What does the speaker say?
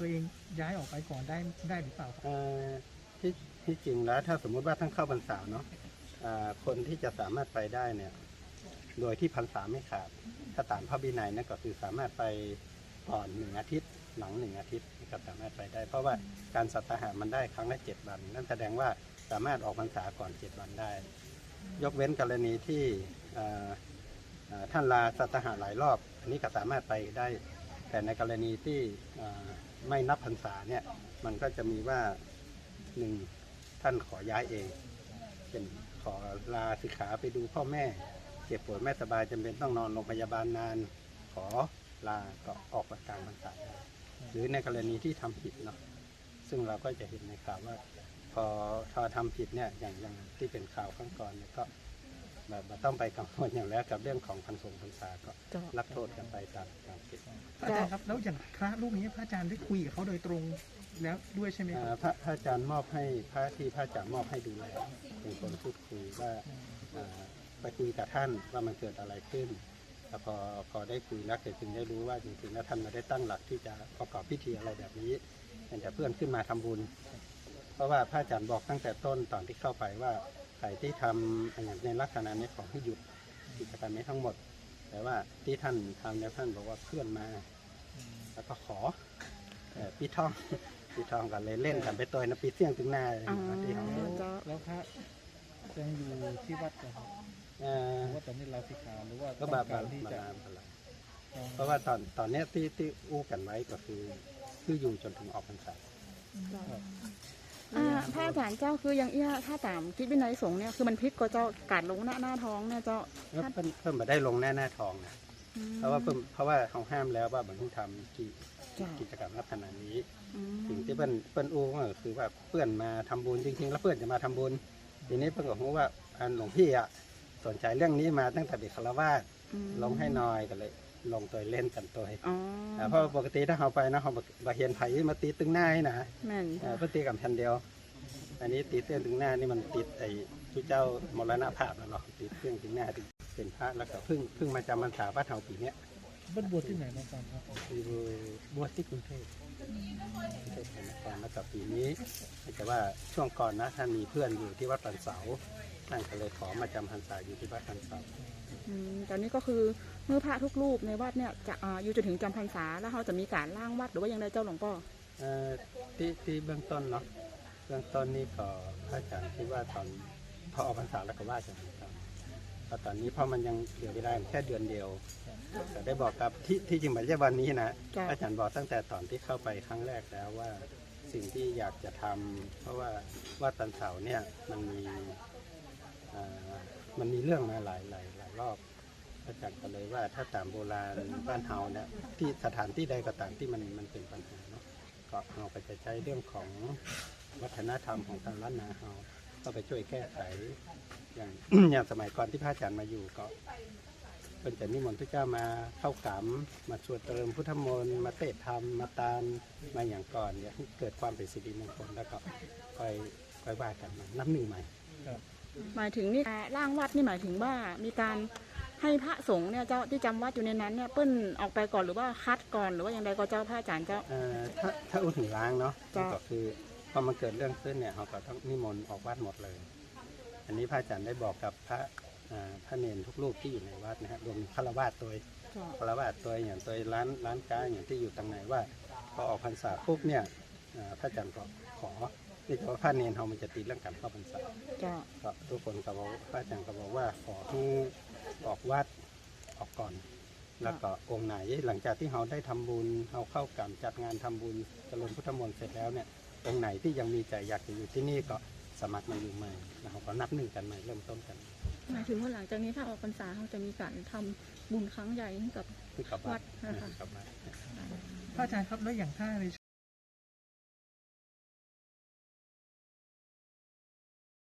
ตัวเองย้ายออกไปก่อนได้ได้หรือเปล่าครับเอ่อที่ที่จริงแล้วถ้าสมมุติว่าท่านเข้าพรรษาเนาะอ่าคนที่จะสามารถไปได้เนี่ย โดยที่พรรษาไม่ขาด ถ้าตามพระบินัยนั่นก็คือสามารถไปก่อนหนึ่งอาทิตย์ หลังหนึ่งอาทิตย์ก็สามารถไปได้ เพราะว่าการสัตหามันได้ครั้งละเจ็ดวัน นั่นแสดงว่าสามารถออกพรรษาก่อนเจ็ดวันได้ ยกเว้นกรณีที่อ่าอ่าท่านลาสัตหาหลายรอบ อันนี้ก็สามารถไปได้ แต่ในกรณีที่ไม่นับพรรษาเนี่ยมันก็จะมีว่าหนึ่งท่านขอย้ายเองเป็นขอลาสิกขาไปดูพ่อแม่ เจ็บป่วยไม่สบายจำเป็นต้องนอนโรงพยาบาลนาน ขอลาก็ออกประการพรรษาหรือในกรณีที่ทำผิดเนาะซึ่งเราก็จะเห็นในข่าวว่า พอพอทำผิดเนี่ยอย่างอย่างที่เป็นข่าวข้างก่อนเนี่ยก็ แบบบ่ต้องไปกังวลอย่างแล้วกับเรื่องของพันสงพรรษาก็เจ้า รับโทษกันไปตามตามผิดอาจารย์ครับแล้วอย่างพระรูปนี้พระอาจารย์ได้คุยกับเขาโดยตรงแล้วด้วยใช่ไหมคอ่ารับพระพระอาจารย์มอบให้พระที่พระอาจารย์มอบให้ดูแลเป็นคนพูดคุยว่าอ่าไปคุยกับท่านว่ามันเกิดอะไรขึ้นแล้วพอพอได้คุยแล้วเกิดจึงได้รู้ว่าจริงๆแล้วท่านไม่ได้ตั้งหลักที่จะประกอบพิธีอะไรแบบนี้เป็นแต่เพื่อนขึ้นมาทำบุญ เพราะว่าพระอาจารย์บอกตั้งแต่ต้นตอนที่เข้าไปว่า ใครที่ทำอย่างในลักษณะนี้ขอให้หยุดกิจกรรมนี้ทั้งหมด แต่ว่าที่ท่านทำเนี่ยท่านบอกว่าเพื่อนมา แล้วก็ขอเอ่อพี่ท่องพี่ท่องกันเลยเล่นกันไปตัวนะปีเสี่ยงถึงหน้าเลยอ๋อที่เขาเจ้าแล้วพระยังอยู่ที่วัดเหรอครับเอ่อหรือว่าตอนนี้ลาสิกขาหรือว่าก็ต้องบากาบารที่มาจะลามพลังเพราะว่าตอนตอนเนี้ยที่ที่อู้กันไว้ก็คือ คืออยู่จนถึงออกพรรษาเจ้า อ่าพระอาจารย์เจ้าคือยังเอี้ยถ้าตามคิดวินัยสงฆ์เนี่ยคือมันพลิกก็เจ้าการลงหน้าหน้าท้องเนี่ยเจ้าแล้วเพิ่มเพิ่มมาได้ลงหน้าหน้าทองนะอืมเพราะว่าเพิ่มเพราะว่าเขาห้ามแล้วว่าบังคับทำกิจเจ้ากิจกรรมลักษณะนี้ อืมสิ่งที่เปิ้นเปิ้นอู้ก็คือว่าเพื่อนมาทำบุญจริงๆ แล้วเพื่อนจะมาทำบุญทีนี้เพิ่นก็รู้ว่าอันหลวงพี่อะสนใจเรื่องนี้มาตั้งแต่เด็กคารวาสอืมลงให้หน้อยก็เลย ลงตัวเล่นกันตัวอ๋ออ่าเพราะปกติถ้าเราไปนะเราบเห็นไผมาตีตึงหน้าให้นะแม่นอ่าเพื่อตีกับแผ่นเดียว อันนี้ตีเส้นตึงหน้านี่มันติดไอ้ทุเจ้ามรณภาพแล้วเนาะติดเครื่องตึงหน้าที่เป็นพระแล้วก็เพิ่งเพิ่งมาจำพรรษาวัดเฮาปีเนี้ยบ้านบวชที่ไหนมาก่อนครับคือบวชที่กรุงเทพกรุงเทพมหานครแล้วก็ปีนี้แต่ว่าช่วงก่อนนะท่านมีเพื่อนอยู่ที่วัดปันเสาท่านก็เลยขอมาจำพรรษาอยู่ที่วัดปันเสาอืม ตอนนี้ก็คือเมื่อพระทุกรูปในวัดเนี่ยจะอ่าอยู่จนถึงจำพรรษาแล้วเขาจะมีการล่างวัดหรือว่ายังไงเจ้าหลวงพ่อเอ่อที่ที่เบื้องต้นเนาะเบื้องต้นนี่ก็พระอาจารย์คิดว่าตอนพอออกพรรษาแล้วก็ว่าจะทำเพราะตอนนี้เพราะมันยังเหลือเวลาแค่เดือนเดียวแต่ได้บอกกับที่ที่จริงไม่ใช่วันนี้นะจ้ะอาจารย์บอกตั้งแต่ตอนที่เข้าไปครั้งแรกแล้วว่าสิ่งที่อยากจะทำเพราะว่าวัดตันเสาเนี่ยมันมีอ่ามันมีเรื่องมาหลายหลายหลาย รอบอาจารย์ก็เลยว่าถ้าตามโบราณบ้านเฮาเนี่ยที่สถานที่ใดก็ตามที่มันมันเป็นปัญหาเนาะก็เราไปจะใช้เรื่องของวัฒนธรรมของทางล้านนาเราก็ไปช่วยแก้ไขอย่างอย่างสมัยก่อนที่พระอาจารย์มาอยู่ก็เป็นจะนิมนต์พระเจ้ามาเข้ากรรมมาสวดเติมพุทธมนต์มาเทศธรรมมาตานมาอย่างก่อนเนี่ยเกิดความเป็นสิริมงคลแล้วก็ค่อยค่อยว่ากันนับหนึ่งใหม่ หมายถึงนี่อ่าล่างวัดนี่หมายถึงว่ามีการให้พระสงฆ์เนี่ยเจ้าที่จำวัดอยู่ในนั้นเนี่ยเปิ้นออกไปก่อนหรือว่าคัดก่อนหรือว่าอย่างไรก็เจ้าพระอาจารย์เจ้าเอ่อถ้าถ้าอุถึงล้างเนาะจ้ะก็คือพอมันเกิดเรื่องขึ้นเนี่ยเราก็ต้องนิมนต์ออกวัดหมดเลย อันนี้พระอาจารย์ได้บอกกับพระอ่าพระเนรทุกรูปที่อยู่ในวัดนะฮะรวมถึงฆราวาสตัวเจ้าฆราวาสตัวอย่างตัวร้านร้านค้าอย่างที่อยู่ตรงไหนว่าพอออกพรรษาปุ๊บเนี่ยอ่าพระอาจารย์ก็ขอ นี่แต่ว่าพระเนรเรามันจะติดเรื่องการเข้าพรรษาเจ้าก็ทุกคนก็บอกพระอาจารย์ก็บอกว่าขอให้ออกวัดออกก่อน แล้วก็องค์ไหนหลังจากที่เราได้ทำบุญเราเข้ากรรมจัดงานทำบุญเจริญพุทธมนต์เสร็จแล้วเนี่ยองค์ไหนที่ยังมีใจอยากจะอยู่ที่นี่ก็สมัครมาอยู่ใหม่แล้วเราก็นับหนึ่งกันใหม่เริ่มต้นกันหมายถึงว่าหลังจากนี้ถ้าออกพรรษาเขาจะมีการทำบุญครั้งใหญ่ให้กับคือกลับวัวัดดนะคะ กลับวัดพระอาจารย์ครับแล้วอย่างถ้าใน